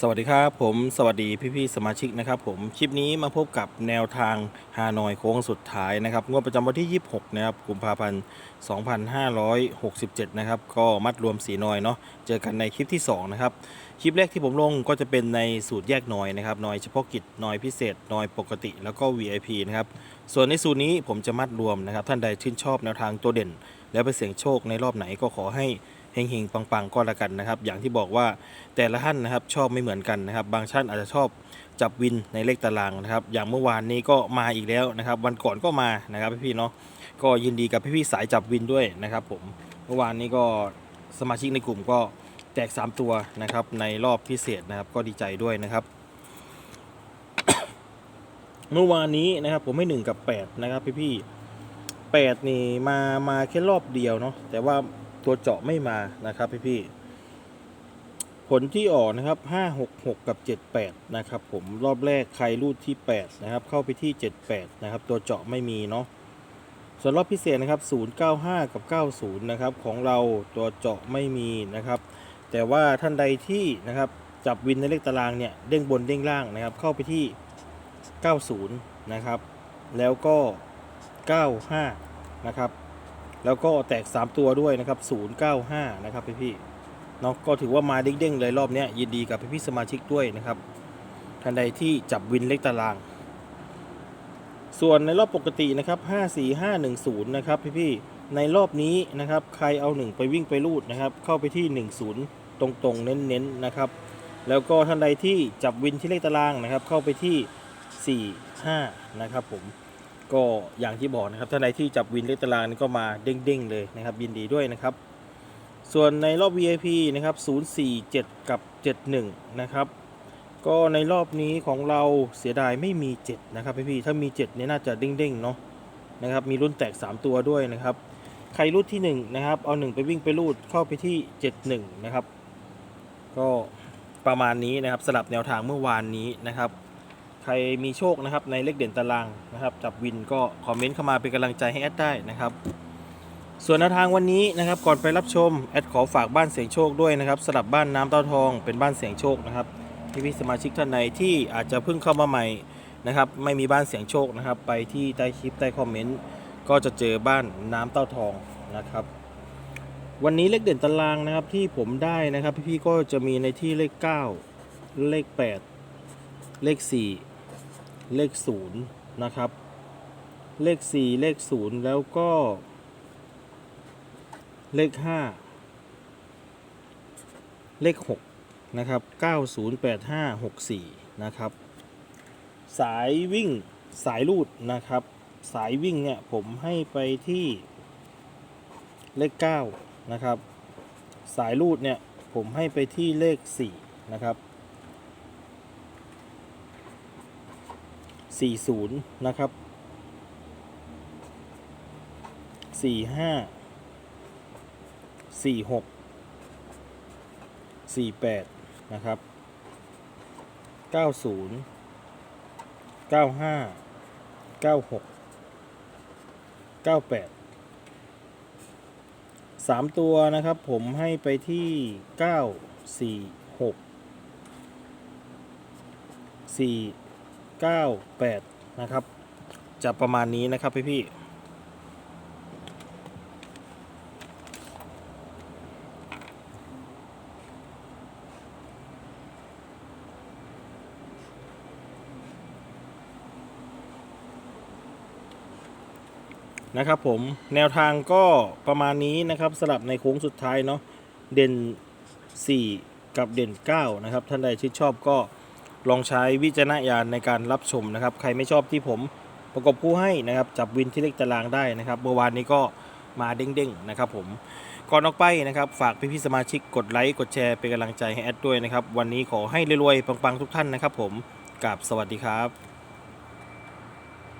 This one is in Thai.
สวัสดีครับผมสวัสดีพี่ๆสมาชิกนะครับผมคลิปนี้มาพบกับแนวทางฮานอยโค้งสุดท้ายนะครับงวดประจำวันที่ 26 นะครับกุมภาพันธ์ 2567 นะครับก็มัดรวมสีนอยเนาะเจอกันในคลิปที่ 2 นะครับ คลิปแรกที่ผมลงก็จะเป็นในสูตรแยกนอยนะครับนอยเฉพาะกิจนอยพิเศษนอยปกติแล้วก็ VIP นะครับส่วนในสูตรนี้ผมจะมัดรวมนะครับท่านใดชื่นชอบแนวทางตัวเด่น แล้วไปเสี่ยงโชคในรอบไหนก็ขอให้ เฮงๆปังๆก็แล้วกันนะครับ อย่างที่บอกว่าแต่ละท่านนะครับชอบไม่เหมือนกันนะครับ บางท่านอาจจะชอบจับวินในเลขตารางนะครับ อย่างเมื่อวานนี้ก็มาอีกแล้วนะครับ วันก่อนก็มานะครับพี่ๆเนาะก็ยินดีกับพี่ๆสายจับวินด้วยนะครับ ผมเมื่อวานนี้ก็สมาชิกในกลุ่มก็แตก3 ตัวนะครับในรอบพิเศษนะครับ ก็ดีใจด้วยนะครับ เมื่อวานนี้นะครับ ผมให้หนึ่งกับแปดนะครับ พี่ๆแปดนี่มามาแค่รอบเดียวเนาะแต่ว่า ตัวเจาะไม่มานะครับพี่ๆผลที่ออกนะครับห้าหกหกกับเจ็ดแปดนะครับ ผมรอบแรกใครรูดที่แปดนะครับ เข้าไปที่เจ็ดแปดนะครับ ตัวเจาะไม่มีเนาะส่วนรอบพิเศษนะครับศูนย์เก้าห้ากับเก้าศูนย์นะครับ ของเราตัวเจาะไม่มีนะครับ แต่ว่าท่านใดที่นะครับจับวินในเลขตารางเนี่ยเด้งบนเด้งล่างนะครับ เข้าไปที่ 90 นะครับ แล้วก็ 95 นะครับ แล้วก็แตก 3 ตัวด้วยนะครับ 095 นะครับพี่พี่เนาะก็ถือว่ามาเด้งๆเลยรอบนี้ยินดีกับพี่พี่สมาชิกด้วยนะครับท่านใดที่จับวินเลขตาราง ส่วนในรอบปกตินะครับ 54510 นะครับพี่พี่ในรอบนี้นะครับใครเอา 1 ไปวิ่งไปรูดนะครับ เข้าไปที่ 10 ตรงๆ เน้นๆนะครับ แล้วก็ท่านใดที่จับวินที่เลขตารางนะครับ เข้าไปที่ 4 5 นะครับผม ก็อย่างที่บอกนะครับท่านใดที่จับวินเลขตารางนี่ก็มาเด้งๆเลยนะครับยินดีด้วยนะครับ ส่วนในรอบ VIP นะครับ047 กับ 71 นะครับก็ในรอบนี้ของเราเสียดายไม่มี 7 นะครับพี่ๆถ้ามี 7 เนี่ยน่าจะเด้งๆเนาะนะครับมีรุ่นแตก 3 ตัวด้วยนะครับ ใครรูดที่ 1 นะครับ เอา 1 ไปวิ่งไปรูดเข้าไปที่ 71 นะครับ ก็ประมาณนี้นะครับสลับแนวทางเมื่อวานนี้นะครับ ใครมีโชคนะครับในเลขเด่นตารางนะครับ จับวินก็คอมเมนต์เข้ามาเป็นกำลังใจให้แอดได้นะครับ ส่วนแนวทางวันนี้นะครับก่อนไปรับชมแอดขอฝากบ้านเสียงโชคด้วยนะครับสลับบ้านน้ำเต้าทองเป็นบ้านเสียงโชคนะครับพี่พี่สมาชิกท่านใดที่อาจจะเพิ่งเข้ามาใหม่นะครับไม่มีบ้านเสียงโชคนะครับ ไปที่ใต้คลิปใต้คอมเมนต์ก็จะเจอบ้านน้ำเต้าทองนะครับวันนี้เลขเด่นตารางนะครับที่ผมได้นะครับ พี่ๆก็จะมีในที่เลข 9 เลข 8 เลข 4 เลข 0 นะครับ เลข 4 เลข 0 แล้วก็ เลข 5 เลข 6 นะครับ 908564 นะครับ สายวิ่งสายรูดนะครับ สายวิ่งเนี่ยผมให้ไปที่เลข 9 นะครับ สายรูดเนี่ยผมให้ไปที่เลข 4 นะครับ 40 นะครับ 45 46 48 นะครับ 90 95 96 98สามตัวนะครับผมให้ไปที่เก้าสี่ หกสี่เก้าแปดนะครับ จะประมาณนี้นะครับพี่พี่นะครับผมแนวทางก็ประมาณนี้นะครับสลับในโค้งสุดท้ายเนาะเด่น 4 กับเด่น 9 นะครับ ท่านใดที่นชอบก็ ลองใช้วิจารณญาณในการรับชมนะครับ ใครไม่ชอบที่ผมประกบคู่ให้นะครับ จับวินที่เลขตารางได้นะครับ เมื่อวานนี้ก็มาเด้งๆนะครับผมก่อนออกไปนะครับ ฝากพี่ๆสมาชิกกดไลค์กดแชร์เป็นกำลังใจให้แอดด้วยนะครับ วันนี้ขอให้รวยๆปังๆทุกท่านนะครับ ผมกับสวัสดีครับ